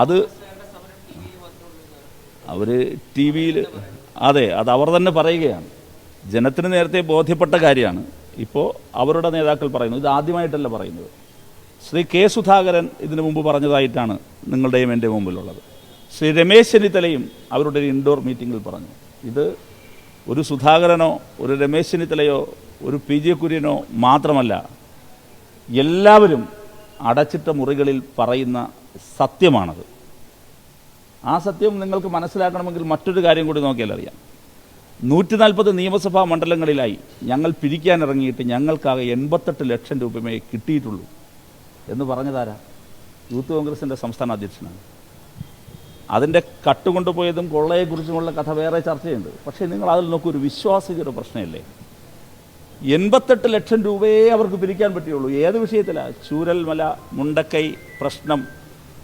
അത് അവർ ടി വിയിൽ അതെ അത് അവർ തന്നെ പറയുകയാണ്. ജനത്തിന് നേരത്തെ ബോധ്യപ്പെട്ട കാര്യമാണ്. ഇപ്പോൾ അവരുടെ നേതാക്കൾ പറയുന്നു. ഇത് ആദ്യമായിട്ടല്ല പറയുന്നത്. ശ്രീ കെ സുധാകരൻ ഇതിനു മുമ്പ് പറഞ്ഞതായിട്ടാണ് നിങ്ങളുടെയും എന്റെ മുമ്പിലുള്ളത്. ശ്രീ രമേശ് ചെന്നിത്തലയും അവരുടെ ഒരു ഇൻഡോർ മീറ്റിങ്ങിൽ പറഞ്ഞു. ഇത് ഒരു സുധാകരനോ ഒരു രമേശ് ചെന്നിത്തലയോ ഒരു പി ജെ കുര്യനോ മാത്രമല്ല എല്ലാവരും അടച്ചിട്ട മുറികളിൽ പറയുന്ന സത്യമാണത്. ആ സത്യം നിങ്ങൾക്ക് മനസ്സിലാക്കണമെങ്കിൽ മറ്റൊരു കാര്യം കൂടി നോക്കിയാൽ അറിയാം. നൂറ്റി നാൽപ്പത് നിയമസഭാ മണ്ഡലങ്ങളിലായി ഞങ്ങൾ പിരിക്കാനിറങ്ങിയിട്ട് ഞങ്ങൾക്കാകെ എൺപത്തെട്ട് ലക്ഷം രൂപമേ കിട്ടിയിട്ടുള്ളൂ. എന്ന് പറഞ്ഞതാരാ? യൂത്ത് കോൺഗ്രസിന്റെ സംസ്ഥാന അധ്യക്ഷനാണ്. അതിന്റെ കട്ടുകൊണ്ടുപോയതും കൊള്ളയെക്കുറിച്ചുമുള്ള കഥ വേറെ ചർച്ചയുണ്ട്. പക്ഷേ നിങ്ങൾ അതിൽ നോക്കൂ ഒരു വിശ്വാസികയുടെ പ്രശ്നമല്ലേ? എൺപത്തെട്ട് ലക്ഷം രൂപയെ അവർക്ക് പിരിക്കാൻ പറ്റുകയുള്ളൂ. ഏത് വിഷയത്തിലാണ് ചൂരൽമല മുണ്ടക്കൈ പ്രശ്നം.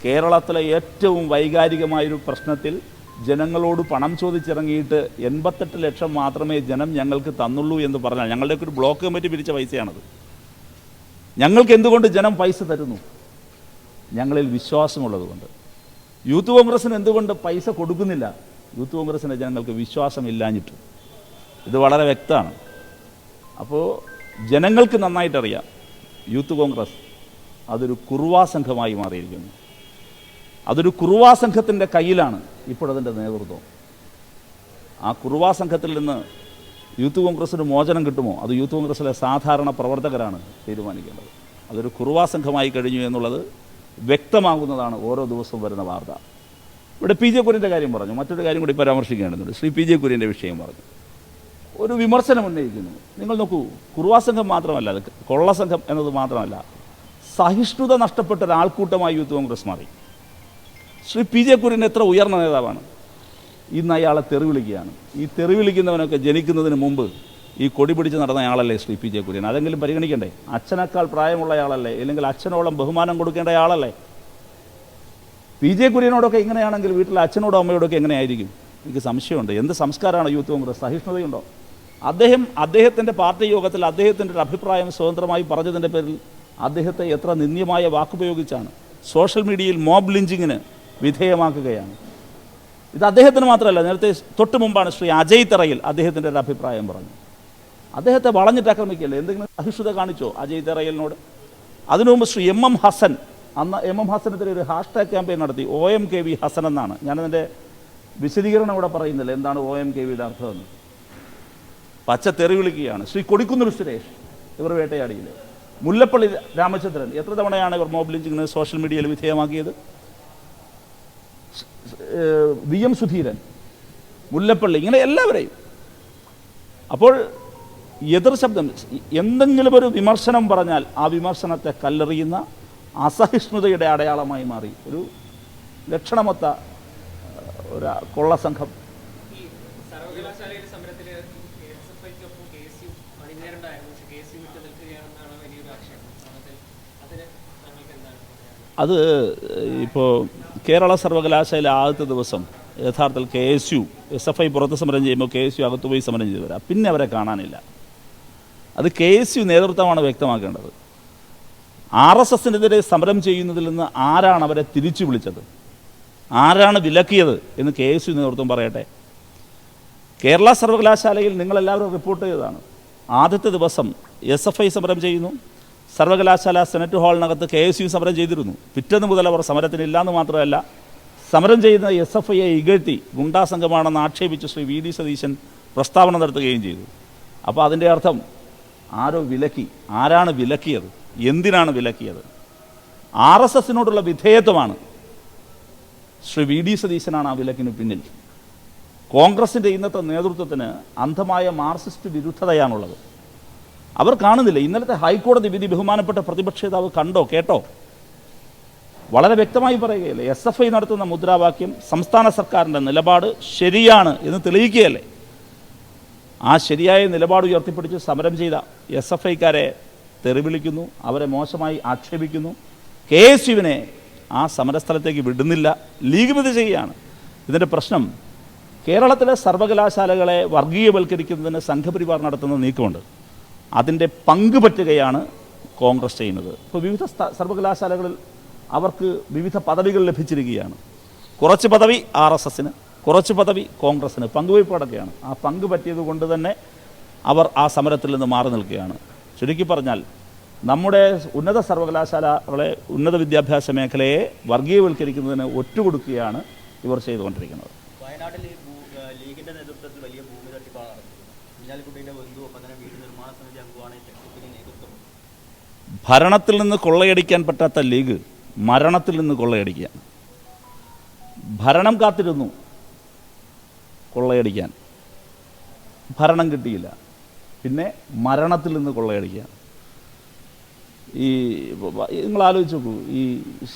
കേരളത്തിലെ ഏറ്റവും വൈകാരികമായൊരു പ്രശ്നത്തിൽ ജനങ്ങളോട് പണം ചോദിച്ചിറങ്ങിയിട്ട് എൺപത്തെട്ട് ലക്ഷം മാത്രമേ ജനം ഞങ്ങൾക്ക് തന്നുള്ളൂ എന്ന് പറഞ്ഞാൽ ഞങ്ങളുടെയൊക്കെ ഒരു ബ്ലോക്ക് കമ്മിറ്റി പിരിച്ച പൈസയാണത്. ഞങ്ങൾക്ക് എന്തുകൊണ്ട് ജനം പൈസ തരുന്നു? ഞങ്ങളിൽ വിശ്വാസമുള്ളതുകൊണ്ട് യൂത്ത് കോൺഗ്രസ്സിന് എന്തുകൊണ്ട് പൈസ കൊടുക്കുന്നില്ല? യൂത്ത് കോൺഗ്രസ്സിന്റെ ജനങ്ങൾക്ക് വിശ്വാസമില്ലാഞ്ഞിട്ട്. ഇത് വളരെ വ്യക്തമാണ്. അപ്പോൾ ജനങ്ങൾക്ക് നന്നായിട്ടറിയാം. യൂത്ത് കോൺഗ്രസ് അതൊരു കുറുവാ സംഘമായി മാറിയിരിക്കുന്നു. അതൊരു കുറുവാ സംഘത്തിന്റെ കയ്യിലാണ് ഇപ്പോഴതിന്റെ നേതൃത്വം. ആ കുറുവാ സംഘത്തിൽ നിന്ന് യൂത്ത് കോൺഗ്രസ്സിന് മോചനം കിട്ടുമോ? അത് യൂത്ത് കോൺഗ്രസ്സിലെ സാധാരണ പ്രവർത്തകരാണ് തീരുമാനിക്കേണ്ടത്. അതൊരു കുറുവാ സംഘമായി കഴിഞ്ഞു എന്നുള്ളത് വ്യക്തമാകുന്നതാണ് ഓരോ ദിവസവും വരുന്ന വാർത്ത. ഇവിടെ പി ജെ കുര്യന്റെ കാര്യം പറഞ്ഞു. മറ്റൊരു കാര്യം കൂടി പരാമർശിക്കേണ്ടതുണ്ട്. ശ്രീ പി ജെ കുര്യന്റെ വിഷയം പറഞ്ഞു. ഒരു വിമർശനം ഉന്നയിക്കുന്നു. നിങ്ങൾ നോക്കൂ കുറുവാ സംഘം മാത്രമല്ല അത് കൊള്ള സംഘം എന്നത് മാത്രമല്ല സഹിഷ്ണുത നഷ്ടപ്പെട്ട ഒരാൾക്കൂട്ടമായി യൂത്ത് കോൺഗ്രസ് മാറി. ശ്രീ പി ജെ കുര്യൻ എത്ര ഉയർന്ന നേതാവാണ്. ഇന്ന് അയാളെ തെറി വിളിക്കുകയാണ് ഈ തെറി വിളിക്കുന്നവനൊക്കെ ജനിക്കുന്നതിന് മുമ്പ് ഈ കൊടി പിടിച്ച് നടന്ന ആളല്ലേ ശ്രീ പി ജെ കുര്യൻ? അതെങ്കിലും പരിഗണിക്കണ്ടേ? അച്ഛനേക്കാൾ പ്രായമുള്ള ആളല്ലേ അല്ലെങ്കിൽ അച്ഛനോളം ബഹുമാനം കൊടുക്കേണ്ട ആളല്ലേ പി ജെ കുര്യനോടൊക്കെ ഇങ്ങനെയാണെങ്കിൽ വീട്ടിലെ അച്ഛനോടോ അമ്മയോടൊക്കെ എങ്ങനെയായിരിക്കും? എനിക്ക് സംശയമുണ്ട്. എന്ത് സംസ്കാരമാണ് യൂത്ത് കോൺഗ്രസ്? സഹിഷ്ണുതയുണ്ടോ? അദ്ദേഹം അദ്ദേഹത്തിന്റെ പാർട്ടി യോഗത്തിൽ അദ്ദേഹത്തിന്റെ ഒരു അഭിപ്രായം സ്വതന്ത്രമായി പറഞ്ഞതിന്റെ പേരിൽ അദ്ദേഹത്തെ എത്ര നിന്ദ്യമായ വാക്കുപയോഗിച്ചാണ് സോഷ്യൽ മീഡിയയിൽ മോബ് ലിഞ്ചിങ്ങിന് വിധേയമാക്കുകയാണ്. ഇത് അദ്ദേഹത്തിന് മാത്രമല്ല നേരത്തെ തൊട്ട് മുമ്പാണ് ശ്രീ അജയ് തറയിൽ അദ്ദേഹത്തിന്റെ ഒരു അഭിപ്രായം പറഞ്ഞു അദ്ദേഹത്തെ വളഞ്ഞിട്ട് ആക്രമിക്കല്ലേ? എന്തെങ്കിലും സഹിഷ്ണുത കാണിച്ചോ അജയ് തറയിലിനോട്? അതിനു മുമ്പ് ശ്രീ എം എം ഹസൻ അന്ന് എം എം ഹസനെതിരെ ഒരു ഹാഷ്ടാഗ് ക്യാമ്പയിൻ നടത്തി O M K V Hasan എന്നാണ്. ഞാനതിന്റെ വിശദീകരണം ഇവിടെ പറയുന്നില്ല എന്താണ് ഒ എം കെ വിയുടെ അർത്ഥമെന്ന്. പച്ച തെറി വിളിക്കുകയാണ്. ശ്രീ കൊടിക്കുന്നിൽ സുരേഷ് ഇവർ വേട്ടയാടിയിൽ മുല്ലപ്പള്ളി രാമചന്ദ്രൻ എത്ര തവണയാണ് ഇവർ മോബ് ലിഞ്ചിങ്ങിന് സോഷ്യൽ മീഡിയയിൽ വിധേയമാക്കിയത്? വി എം സുധീരൻ മുല്ലപ്പള്ളി ഇങ്ങനെ എല്ലാവരെയും. അപ്പോൾ എതിർ ശബ്ദം എന്തെങ്കിലും ഒരു വിമർശനം പറഞ്ഞാൽ ആ വിമർശനത്തെ കല്ലെറിയുന്ന അസഹിഷ്ണുതയുടെ അടയാളമായി മാറി. ഒരു ലക്ഷണമൊത്ത ഒരു കൊള്ളസംഘം സമരത്തിൽ അത് ഇപ്പോൾ കേരള സർവകലാശാല ആദ്യത്തെ ദിവസം യഥാർത്ഥത്തിൽ K S U S F I പുറത്ത് സമരം ചെയ്യുമ്പോൾ കെ എസ് യു അകത്ത് പോയി സമരം ചെയ്തു വരാം. പിന്നെ അവരെ കാണാനില്ല. അത് കെ എസ് യു നേതൃത്വമാണ് വ്യക്തമാക്കേണ്ടത്. ആർ എസ് എസിനെതിരെ സമരം ചെയ്യുന്നതിൽ നിന്ന് ആരാണ് അവരെ തിരിച്ചു വിളിച്ചത്? ആരാണ് വിലക്കിയത് എന്ന് കെ എസ് യു നേതൃത്വം പറയട്ടെ? കേരള സർവകലാശാലയിൽ നിങ്ങളെല്ലാവരും റിപ്പോർട്ട് ചെയ്തതാണ്. ആദ്യത്തെ ദിവസം എസ് എഫ് ഐ സമരം ചെയ്യുന്നു. സർവകലാശാല സെനറ്റ് ഹാളിനകത്ത് കെ എസ് യു സമരം ചെയ്തിരുന്നു. പിറ്റേന്ന് മുതൽ അവർ സമരത്തിനില്ലാന്ന് മാത്രമല്ല സമരം ചെയ്യുന്ന എസ് എഫ് ഐയെ ഇകഴ്ത്തി ഗുണ്ടാ സംഘമാണെന്ന് ആക്ഷേപിച്ച് ശ്രീ വി ഡി സതീശൻ പ്രസ്താവന നടത്തുകയും ചെയ്തു. അപ്പോൾ അതിന്റെ അർത്ഥം ആരോ വിലക്കി ആരാണ് വിലക്കിയത് എന്തിനാണ് വിലക്കിയത്? ആർ എസ് എസിനോടുള്ള വിധേയത്വമാണ്. ശ്രീ വി ഡി സതീശനാണ് ആ വിലക്കിന് പിന്നിൽ. കോൺഗ്രസിന്റെ ഇന്നത്തെ നേതൃത്വത്തിന് അന്ധമായ മാർക്സിസ്റ്റ് വിരുദ്ധതയാണുള്ളത്. അവർ കാണുന്നില്ല. ഇന്നലത്തെ ഹൈക്കോടതി വിധി ബഹുമാനപ്പെട്ട പ്രതിപക്ഷ നേതാവ് കണ്ടോ കേട്ടോ? വളരെ വ്യക്തമായി പറയുകയല്ലേ എസ് എഫ് ഐ നടത്തുന്ന മുദ്രാവാക്യം സംസ്ഥാന സർക്കാരിന്റെ നിലപാട് ശരിയാണ് എന്ന് തെളിയിക്കുകയല്ലേ? ആ ശരിയായ നിലപാട് ഉയർത്തിപ്പിടിച്ച് സമരം ചെയ്ത എസ് എഫ് ഐക്കാരെ തെറിവിളിക്കുന്നു അവരെ മോശമായി ആക്ഷേപിക്കുന്നു. കെ എസ് യുവിനെ ആ സമരസ്ഥലത്തേക്ക് വിടുന്നില്ല. ലീഗ് വിധി ചെയ്യുകയാണ്. ഇതിന്റെ പ്രശ്നം കേരളത്തിലെ സർവകലാശാലകളെ വർഗീയവൽക്കരിക്കുന്നതിന് സംഘപരിവാർ നടത്തുന്ന നീക്കമുണ്ട്. അതിന്റെ പങ്ക് പറ്റുകയാണ് കോൺഗ്രസ് ചെയ്യുന്നത്. ഇപ്പോൾ വിവിധ സർവകലാശാലകളിൽ അവർക്ക് വിവിധ പദവികൾ ലഭിച്ചിരിക്കുകയാണ്. കുറച്ച് പദവി ആർ എസ് എസിന് കുറച്ച് പദവി കോൺഗ്രസ്സിന് പങ്കുവയ്പ്പോടൊക്കെയാണ് ആ പങ്ക് പറ്റിയത് കൊണ്ട് തന്നെ അവർ ആ സമരത്തിൽ നിന്ന് മാറി നിൽക്കുകയാണ്. ചുരുക്കി പറഞ്ഞാൽ നമ്മുടെ ഉന്നത സർവകലാശാലകളെ ഉന്നത വിദ്യാഭ്യാസ മേഖലയെ വർഗീയവൽക്കരിക്കുന്നതിന് ഒറ്റുകൊടുക്കുകയാണ് ഇവർ ചെയ്തുകൊണ്ടിരിക്കുന്നത്. വയനാട്ടിൽ ലീഗിന്റെ നേതൃത്വത്തിൽ വലിയ ഭൂമി തട്ടിപ്പാണ് നടന്നത് കുഞ്ഞാലിക്കുട്ടിയുടെ ബന്ധു ഒപ്പം വീട് നിർമ്മാണ സമിതി അംഗമാണ് തട്ടിപ്പിന് നേതൃത്വം. ഭരണത്തിൽ നിന്ന് കൊള്ളയടിക്കാൻ പറ്റാത്ത ലീഗ് മരണത്തിൽ നിന്ന് കൊള്ളയടിക്കുക ഭരണം കാത്തിരുന്നു കൊള്ളയടിക്കാൻ. ഭരണം കിട്ടിയില്ല. പിന്നെ മരണത്തിൽ നിന്ന് കൊള്ളയടിക്കുക ഈ നിങ്ങൾ ആലോചിച്ച് നോക്കൂ. ഈ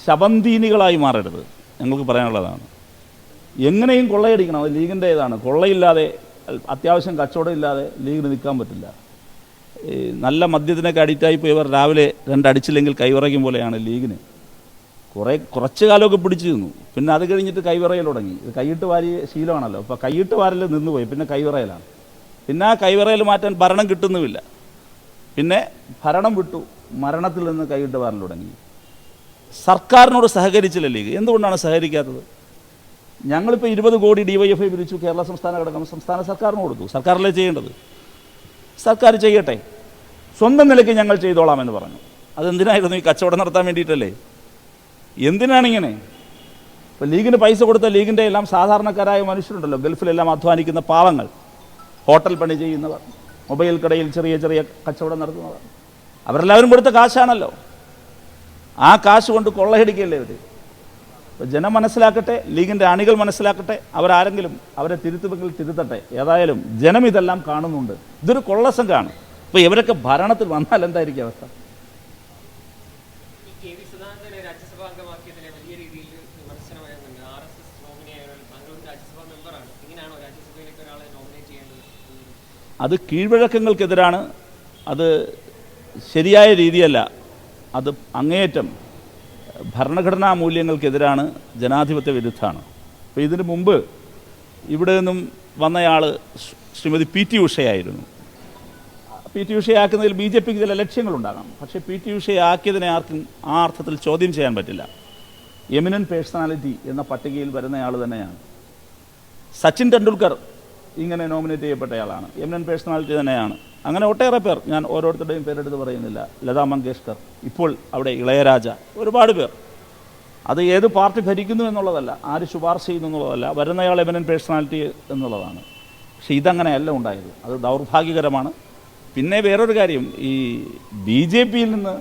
ശബന്തീനികളായി മാറരുത്. ഞങ്ങൾക്ക് പറയാനുള്ളതാണ്. എങ്ങനെയും കൊള്ളയടിക്കണം. അത് ലീഗിന്റെ ഇതാണ്. കൊള്ളയില്ലാതെ അത്യാവശ്യം കച്ചവടം ഇല്ലാതെ ലീഗിന് നിൽക്കാൻ പറ്റില്ല. നല്ല മദ്യത്തിനൊക്കെ അഡിക്റ്റായി പോയി ഇവർ രാവിലെ രണ്ടടിച്ചില്ലെങ്കിൽ കൈവിറയ്ക്കും പോലെയാണ് ലീഗിന്. കുറേ കുറച്ച് കാലമൊക്കെ പിടിച്ചു നിന്നു. പിന്നെ അത് കഴിഞ്ഞിട്ട് കൈവിറയൽ തുടങ്ങി. ഇത് കൈയിട്ട് വാരി ശീലമാണല്ലോ. അപ്പോൾ കൈയിട്ട് വാരൽ നിന്നുപോയി. പിന്നെ കൈവിറയലാണ്. പിന്നെ ആ കൈവിറയൽ മാറ്റാൻ ഭരണം കിട്ടുന്നുമില്ല. പിന്നെ ഭരണം വിട്ടു. മരണത്തിൽ നിന്ന് കൈയിട്ട് വാരൽ തുടങ്ങി. സർക്കാരിനോട് സഹകരിച്ചില്ല ലീഗ്. എന്തുകൊണ്ടാണ് സഹകരിക്കാത്തത്? ഞങ്ങളിപ്പോൾ ഇരുപത് കോടി ഡി വൈ എഫ് ഐ പിരിച്ചു കേരള സംസ്ഥാന ഘടകം സംസ്ഥാന സർക്കാരിന് കൊടുത്തു. സർക്കാരല്ലേ ചെയ്യേണ്ടത്? സർക്കാർ ചെയ്യട്ടെ. സ്വന്തം നിലയ്ക്ക് ഞങ്ങൾ ചെയ്തോളാമെന്ന് പറഞ്ഞു. അതെന്തിനായിരുന്നു ഈ കച്ചവടം നടത്താൻ വേണ്ടിയിട്ടല്ലേ? എന്തിനാണിങ്ങനെ? ഇപ്പോൾ ലീഗിന് പൈസ കൊടുത്ത ലീഗിന്റെ എല്ലാം സാധാരണക്കാരായ മനുഷ്യരുണ്ടല്ലോ. ഗൾഫിലെല്ലാം അധ്വാനിക്കുന്ന പാവങ്ങൾ. ഹോട്ടൽ പണി ചെയ്യുന്നവർ. മൊബൈൽ കടയിൽ ചെറിയ ചെറിയ കച്ചവടം നടത്തുന്നവർ. അവരെല്ലാവരും കൊടുത്ത കാശാണല്ലോ. ആ കാശ് കൊണ്ട് കൊള്ളയടിക്കല്ലേ അപ്പോൾ ജനം മനസ്സിലാക്കട്ടെ ലീഗിന്റെ അണികൾ മനസ്സിലാക്കട്ടെ അവരാരെങ്കിലും അവരെ തിരുത്തുമെങ്കിൽ തിരുത്തട്ടെ. ഏതായാലും ജനം ഇതെല്ലാം കാണുന്നുണ്ട്. ഇതൊരു കൊള്ളസംഘമാണ് ഇപ്പോൾ ഇവരൊക്കെ ഭരണത്തിൽ വന്നാൽ എന്തായിരിക്കും അവസ്ഥ? അത് കീഴ്വഴക്കങ്ങൾക്കെതിരാണ്. അത് ശരിയായ രീതിയല്ല. അത് അങ്ങേയറ്റം ഭരണഘടനാ മൂല്യങ്ങൾക്കെതിരാണ് ജനാധിപത്യ വിരുദ്ധമാണ്. അപ്പോൾ ഇതിനു മുമ്പ് ഇവിടെ നിന്നും വന്നയാൾ ശ്രീമതി പി ടി ഉഷയായിരുന്നു. പി ടി ഉഷയാക്കുന്നതിൽ ബി ജെ പിക്ക് ചില ലക്ഷ്യങ്ങളുണ്ടാകാം പക്ഷേ പി ടി ഉഷയാക്കിയതിനെ ആർക്കും ആ അർത്ഥത്തിൽ ചോദ്യം ചെയ്യാൻ പറ്റില്ല. എമിനൻ പേഴ്സണാലിറ്റി എന്ന പട്ടികയിൽ വരുന്നയാൾ തന്നെയാണ്. സച്ചിൻ ടെണ്ടുൽക്കർ ഇങ്ങനെ നോമിനേറ്റ് ചെയ്യപ്പെട്ടയാളാണ്. എമിനൻ പേഴ്സണാലിറ്റി തന്നെയാണ്. അങ്ങനെ ഒട്ടേറെ പേർ ഞാൻ ഓരോരുത്തരുടെയും പേരെടുത്ത് പറയുന്നില്ല. ലതാ മങ്കേഷ്കർ ഇപ്പോൾ അവിടെ ഇളയരാജ ഒരുപാട് പേർ. അത് ഏത് പാർട്ടി ഭരിക്കുന്നു എന്നുള്ളതല്ല ആര് ശുപാർശ ചെയ്യുന്നു എന്നുള്ളതല്ല വരുന്നയാൾ എമിനൻ പേഴ്സണാലിറ്റി എന്നുള്ളതാണ്. പക്ഷെ ഇതങ്ങനെയല്ല ഉണ്ടായത്. അത് ദൗർഭാഗ്യകരമാണ്. പിന്നെ വേറൊരു കാര്യം ഈ ബി ജെ പിയിൽ നിന്ന്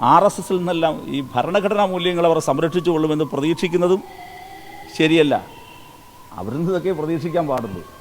ആർ എസ് എസിൽ നിന്നെല്ലാം ഈ ഭരണഘടനാ മൂല്യങ്ങൾ അവർ സംരക്ഷിച്ചു കൊള്ളുമെന്ന് പ്രതീക്ഷിക്കുന്നതും ശരിയല്ല. അവരിൽ നിന്നൊക്കെ പ്രതീക്ഷിക്കാൻ പാടുള്ളൂ.